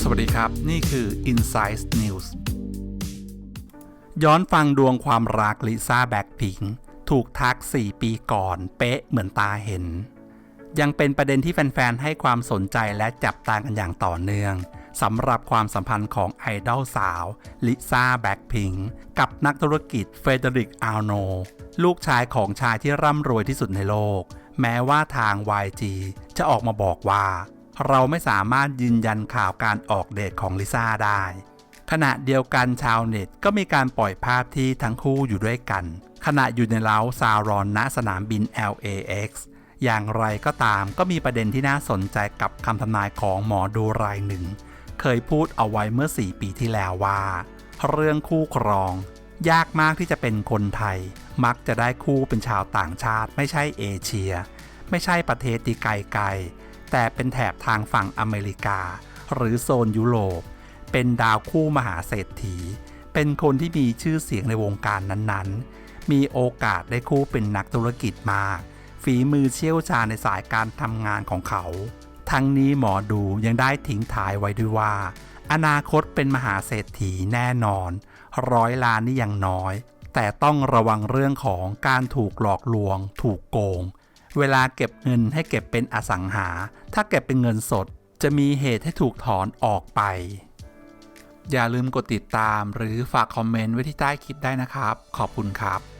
สวัสดีครับ นี่คือ Insight News ย้อนฟังดวงความรักลิซ่าแบ็คพิงถูกทัก 4 ปีก่อน เป๊ะเหมือนตาเห็น ยังเป็นประเด็นที่แฟน ๆ ให้ความสนใจและจับตากันอย่างต่อเนื่อง สำหรับความสัมพันธ์ของไอดอลสาวลิซ่าแบ็คพิงค์กับนักธุรกิจเฟเดริกอาโน ลูกชายของชายที่ร่ำรวยที่สุดในโลก แม้ว่าทาง YG จะออกมาบอกว่า เราไม่สามารถยืนยันข่าวการออกเดทของลิซ่าได้ ขณะเดียวกันชาวเน็ตก็มีการปล่อยภาพที่ทั้งคู่อยู่ด้วยกัน ขณะอยู่ในเล้าซารอนณสนามบิน LAX อย่างไรก็ตามก็มีประเด็นที่น่าสนใจกับคำทำนายของหมอดูรายหนึ่ง เคยพูดเอาไว้เมื่อ 4 ปีที่แล้วว่า เรื่องคู่ครอง ยากมากที่จะเป็นคนไทย มักจะได้คู่เป็นชาวต่างชาติ ไม่ใช่เอเชีย ไม่ใช่ประเทศที่ไกลๆแต่เป็นแถบทางฝั่งอเมริกา หรือโซนยุโรป เป็นดาวคู่มหาเศรษฐี เป็นคนที่มีชื่อเสียงในวงการนั้นๆ มีโอกาสได้คู่เป็นนักธุรกิจมากฝีมือเชี่ยวชาญในสายการทำงานของเขา ทั้งนี้หมอดูยังได้ทิ้งท้ายไว้ด้วยว่า อนาคตเป็นมหาเศรษฐีแน่นอน ร้อยล้านนี่ยังน้อย แต่ต้องระวังเรื่องของการถูกหลอกลวง ถูกโกง เวลาเก็บเงินให้เก็บเป็นอสังหา ถ้าเก็บเป็นเงินสด จะมีเหตุให้ถูกถอนออกไป อย่าลืมกดติดตามหรือฝากคอมเมนต์ไว้ที่ใต้คลิปได้นะครับ ขอบคุณครับ